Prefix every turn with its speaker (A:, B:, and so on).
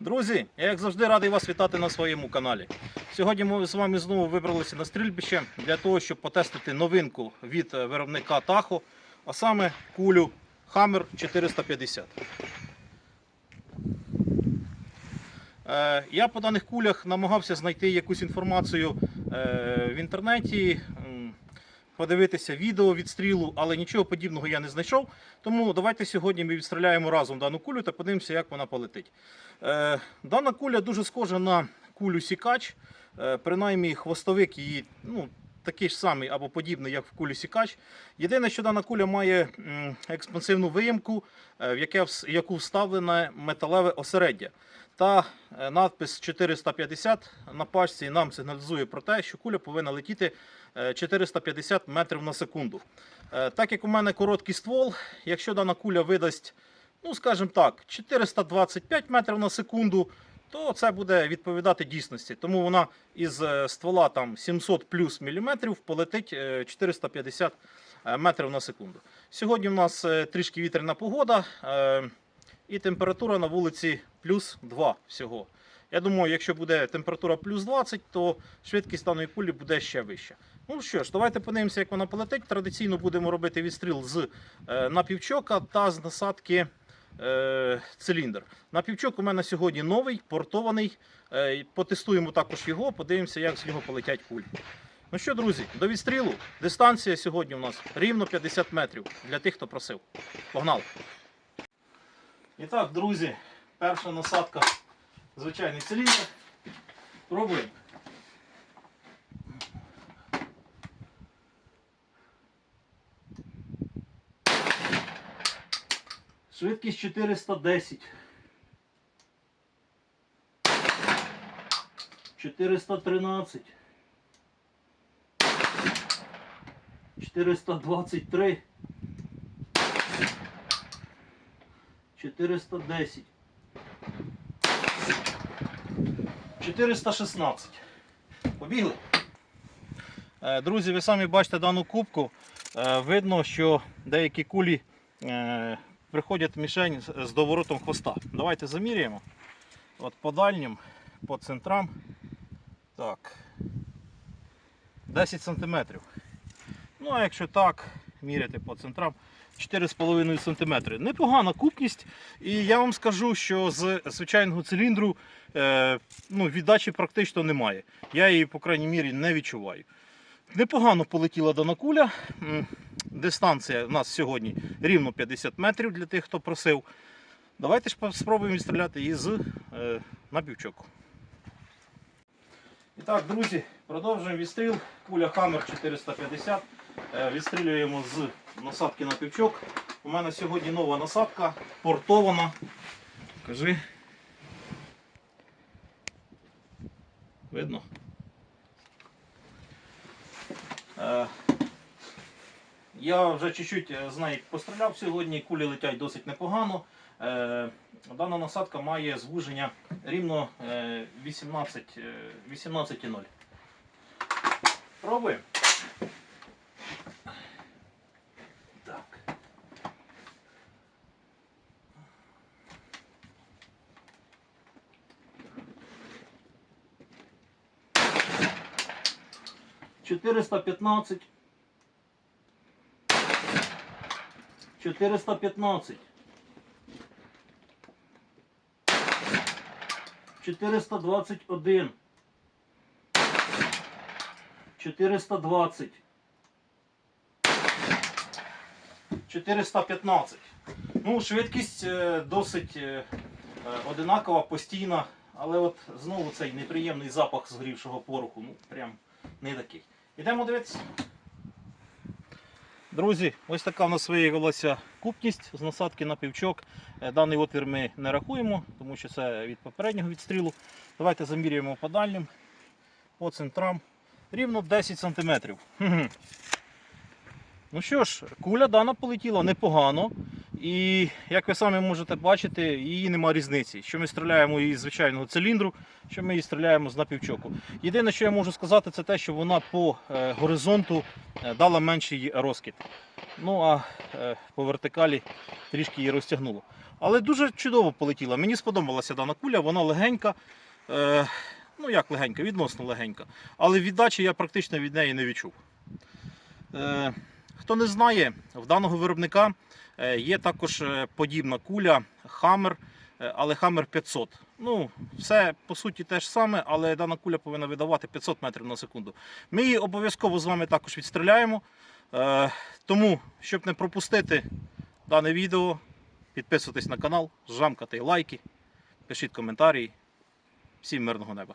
A: Друзі, я як завжди радий вас вітати на своєму каналі. Сьогодні ми з вами знову вибралися на стрільбище для того, щоб потестити новинку від е, виробника Tahoe, а саме кулю Hammer 450. Е, Я по даних кулях намагався знайти якусь інформацію е, в інтернеті, подивитися відео відстрілу, але нічого подібного я не знайшов. Тому давайте сьогодні ми відстріляємо разом дану кулю та подивимося, як вона полетить. Е, Дана куля дуже схожа на кулю Сікач, е, принаймні хвостовик її ну, такий ж самий або подібний, як в кулі Сікач. Єдине, що дана куля має експансивну виємку, е, в яку вставлене металеве осереддя. Та е, надпис 450 на пачці нам сигналізує про те, що куля повинна летіти е, 450 метрів на секунду. Е, Так як у мене короткий ствол, якщо дана куля видасть, ну скажімо так, 425 метрів на секунду, то це буде відповідати дійсності. Тому вона із е, ствола там 700 плюс міліметрів полетить е, 450 е, метрів на секунду. Сьогодні у нас е, трішки вітряна погода. е, і температура на вулиці плюс 2 всього. Я думаю, якщо буде температура плюс 20, то швидкість даної кулі буде ще вища. Ну що ж, давайте подивимося, як вона полетить. Традиційно будемо робити відстріл з е, напівчока та з насадки е, циліндр. Напівчок у мене сьогодні новий, портований. Е, потестуємо також його, подивимося, як з нього полетять кулі. Ну що, друзі, до відстрілу. Дистанція сьогодні у нас рівно 50 метрів для тих, хто просив. Погнали! І так, друзі, перша насадка звичайний циліндр. Пробуємо. Швидкість 410. 413. 423. 410. 416. Побігли. Е, Друзі, ви самі бачите дану кубку. Е, Видно, що деякі кулі е, приходять мішень з доворотом хвоста. Давайте заміряємо. От по дальнім, по центрам. Так. 10 см. Ну, а якщо так, міряти по центрам 4,5 см. Непогана купність. І я вам скажу, що з звичайного циліндру е, ну, віддачі практично немає. Я її, по крайній мірі, не відчуваю. Непогано полетіла дана куля. Дистанція у нас сьогодні рівно 50 метрів для тих, хто просив. Давайте ж спробуємо відстріляти її з е, напівчоку. І так, друзі, продовжуємо відстріл. Куля Hammer 450. Е, Відстрілюємо з насадки на півчок. У мене сьогодні нова насадка, портована. Кажи. Видно? Е, я вже чуть-чуть е, з неї постріляв сьогодні, кулі летять досить непогано. Е, дана насадка має звуження рівно е, 18,0. 18 Пробуємо. Так. Чотириста п'ятнадцять. 415. 421. 420. 415. Ну, швидкість е, досить е, е, одинакова, постійна, але от знову цей неприємний запах згорівшого пороху. Ну, прям не такий. Йдемо дивитися. Друзі, ось така в нас виявилася купність з насадки на півчок. Е, Даний отвір ми не рахуємо, тому що це від попереднього відстрілу. Давайте замірюємо по дальнім, по центрам. Рівно 10 см. Ну що ж, куля дана полетіла непогано. І як ви самі можете бачити, її нема різниці. Що ми стріляємо із звичайного циліндру, що ми її стріляємо з напівчоку. Єдине, що я можу сказати, це те, що вона по е, горизонту е, дала менший розкид. Ну а е, по вертикалі трішки її розтягнуло. Але дуже чудово полетіла. Мені сподобалася дана куля, вона легенька. Ну як легенька, відносно легенька. Але віддачі я практично від неї не відчув. Хто не знає, в даного виробника е, є також е, подібна куля Hammer, е, але Hammer 500. Ну, все по суті те ж саме, але дана куля повинна видавати 500 метрів на секунду. Ми її обов'язково з вами також відстріляємо. Тому, щоб не пропустити дане відео, підписуйтесь на канал, жамкайте лайки, пишіть коментарі. Всім мирного неба.